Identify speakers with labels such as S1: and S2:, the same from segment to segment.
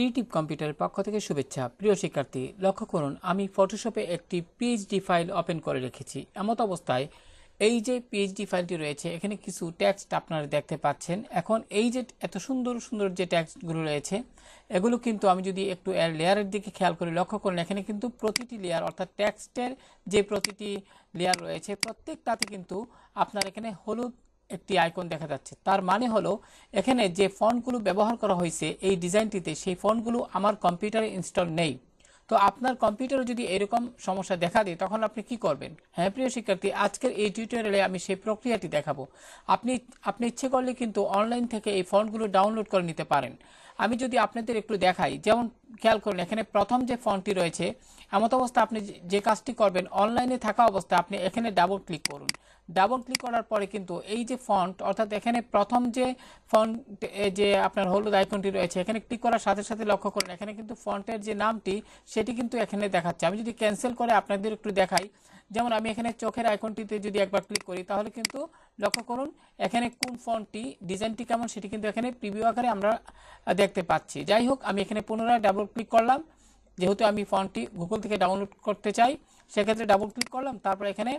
S1: Creative কম্পিউটারের পক্ষ থেকে শুভেচ্ছা। প্রিয় শিক্ষার্থী, লক্ষ্য করুন, আমি ফটোশপে একটি পিএইচডি ফাইল ওপেন করে রেখেছি। এমত অবস্থায় এই যে পিএইচডি ফাইলটি রয়েছে, এখানে কিছু টেক্সট আপনারা দেখতে পাচ্ছেন। এখন এই যে এত সুন্দর সুন্দর যে টেক্সটগুলো রয়েছে, এগুলো কিন্তু আমি যদি একটু এর লেয়ারের দিকে খেয়াল করি, লক্ষ্য করেন, এখানে কিন্তু প্রতিটি লেয়ার, অর্থাৎ টেক্সটের যে প্রতিটি লেয়ার রয়েছে, প্রত্যেকটাতে কিন্তু আপনার এখানে হলুদ একটি আইকন দেখা যাচ্ছে। তার মানে হলো, এখানে যে ফন্টগুলো ব্যবহার করা হয়েছে, এই ডিজাইনটিতে সেই ফন্টগুলো আমার কম্পিউটারে ইনস্টল নেই। তো আপনার কম্পিউটারে যদি এরকম সমস্যা দেখা দেয়, তখন আপনি কি করবেন? হ্যাঁ প্রিয় শিক্ষার্থী, আজকের এই টিউটোরিয়ালে আমি সেই প্রক্রিয়াটি দেখাবো। আপনি আপনি ইচ্ছে করলে কিন্তু অনলাইন থেকে এই ফন্টগুলো ডাউনলোড করে নিতে পারেন। আমি যদি আপনাদের একটু দেখাই, যেমন খেয়াল করুন, এখানে প্রথম যে ফন্টটি রয়েছে, এমত অবস্থা আপনি যে- কাজটি করবেন অনলাইনে থাকা অবস্থায় আপনি এখানে ডাবল ক্লিক করুন। ডাবল ক্লিক করার পরে কিন্তু এই যে ফন্ট, অর্থাৎ এখানে প্রথম যে ফন্ট যে আপনার হলুদ আইকনটি রয়েছে, এখানে ক্লিক করার সাথে সাথে লক্ষ্য করুন, এখানে কিন্তু ফন্টের যে নামটি, সেটি কিন্তু এখানে দেখাচ্ছে। আমি যদি ক্যান্সেল করে আপনাদের একটু দেখাই, যেমন আমি এখানে চোখের আইকনটিতে যদি একবার ক্লিক করি, তাহলে কিন্তু লক্ষ্য করুন, এখানে কোন ফন্টটি, ডিজাইনটি কেমন, সেটি কিন্তু এখানে প্রিভিউ আকারে আমরা দেখতে পাচ্ছি। যাই হোক, আমি এখানে পুনরায় ডাবল ক্লিক করলাম। যেহেতু আমি ফন্টটি গুগল থেকে ডাউনলোড করতে চাই, সেক্ষেত্রে ডাবল ক্লিক করলাম। তারপর এখানে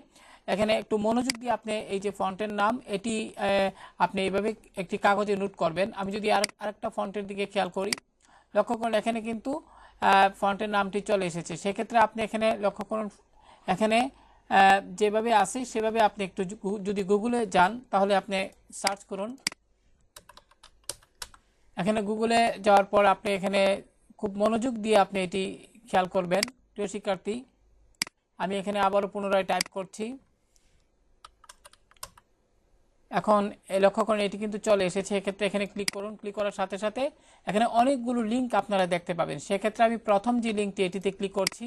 S1: এখানে একটু মনোযোগ দিয়ে আপনি এই যে ফন্টের নাম, এটি আপনি এইভাবে একটি কাগজে নোট করবেন। আমি যদি আর, আরেকটা ফন্টের দিকে খেয়াল করি, লক্ষ্য করুন এখানে কিন্তু ফন্টের নামটি চলে এসেছে। সেক্ষেত্রে আপনি এখানে লক্ষ্য করুন, এখানে যেভাবে আছে সেভাবে আপনি একটু যদি গুগলে যান, তাহলে আপনি সার্চ করুন। এখানে গুগলে যাওয়ার পর আপনি এখানে খুব মনোযোগ দিয়ে আপনি এটি খেয়াল করবেন। প্রিয় শিক্ষার্থী, আমি এখানে আবারও পুনরায় টাইপ করছি। এখন লক্ষ্য করুন, এটি কিন্তু চলে এসেছে। এক্ষেত্রে এখানে ক্লিক করুন। ক্লিক করার সাথে সাথে এখানে অনেকগুলো লিঙ্ক আপনারা দেখতে পাবেন। সেক্ষেত্রে আমি প্রথম যে লিঙ্কটি এটিতে ক্লিক করছি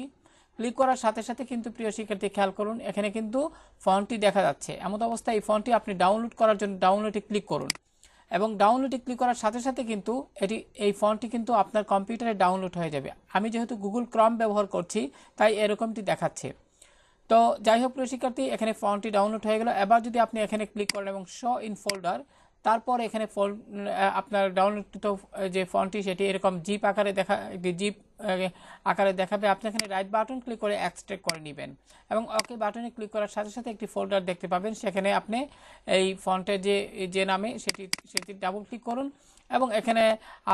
S1: ক্লিক করার সাথে সাথে কিন্তু প্রিয় শিক্ষার্থী, খেয়াল করুন, এখানে কিন্তু ফন্টটি দেখা যাচ্ছে। এমন অবস্থায় এই ফন্টটি আপনি ডাউনলোড করার জন্য ডাউনলোডে ক্লিক করুন। এবং ডাউনলোডে ক্লিক করার সাথে সাথে কিন্তু এটি, এই ফন্টটি কিন্তু আপনার কম্পিউটারে ডাউনলোড হয়ে যাবে। আমি যেহেতু গুগল ক্রম ব্যবহার করছি, তাই এরকমটি দেখাচ্ছে। তো যাই হোক প্রিয় শিক্ষার্থী, এখানে ফর্মটি ডাউনলোড হয়ে গেল। এবার যদি আপনি এখানে ক্লিক করেন এবং শো ইন ফোল্ডার তারপর এখানে ফোল আপনার ডাউনলোডকৃত যে ফর্মটি সেটি এরকম জিপ আকারে দেখা জিপ আকারে দেখাবে। আপনি এখানে রাইট বাটন ক্লিক করে এক্সট্রাক্ট করে নেবেন। এবং ওকে বাটনে ক্লিক করার সাথে সাথে একটি ফোল্ডার দেখতে পাবেন। সেখানে আপনি এই ফন্টের যে যে নামে সেটি সেটি ডাবল ক্লিক করুন। এবং এখানে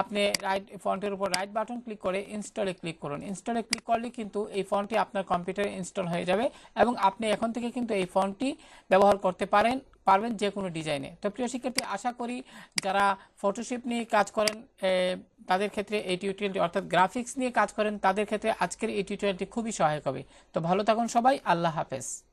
S1: আপনি রাইট ফন্টের উপর রাইট বাটন ক্লিক করে ইনস্টলে ক্লিক করুন। ইনস্টলে ক্লিক করলে কিন্তু এই ফন্টটি আপনার কম্পিউটারে ইনস্টল হয়ে যাবে। এবং আপনি এখন থেকে কিন্তু এই ফন্টটি ব্যবহার করতে পারেন, পারবেন যে কোনো ডিজাইনে তো প্রিয় শিক্ষার্থী, আশা করি যারা ফটোশপ নিয়ে কাজ করেন তাদের ক্ষেত্রে এই টিউটোরিয়ালটি অর্থাৎ গ্রাফিক্স নিয়ে কাজ করেন, তাদের ক্ষেত্রে আজকের এই টিউটোরিয়ালটি খুবই সহায়ক হবে। তো ভালো থাকুন সবাই, আল্লাহ হাফেজ।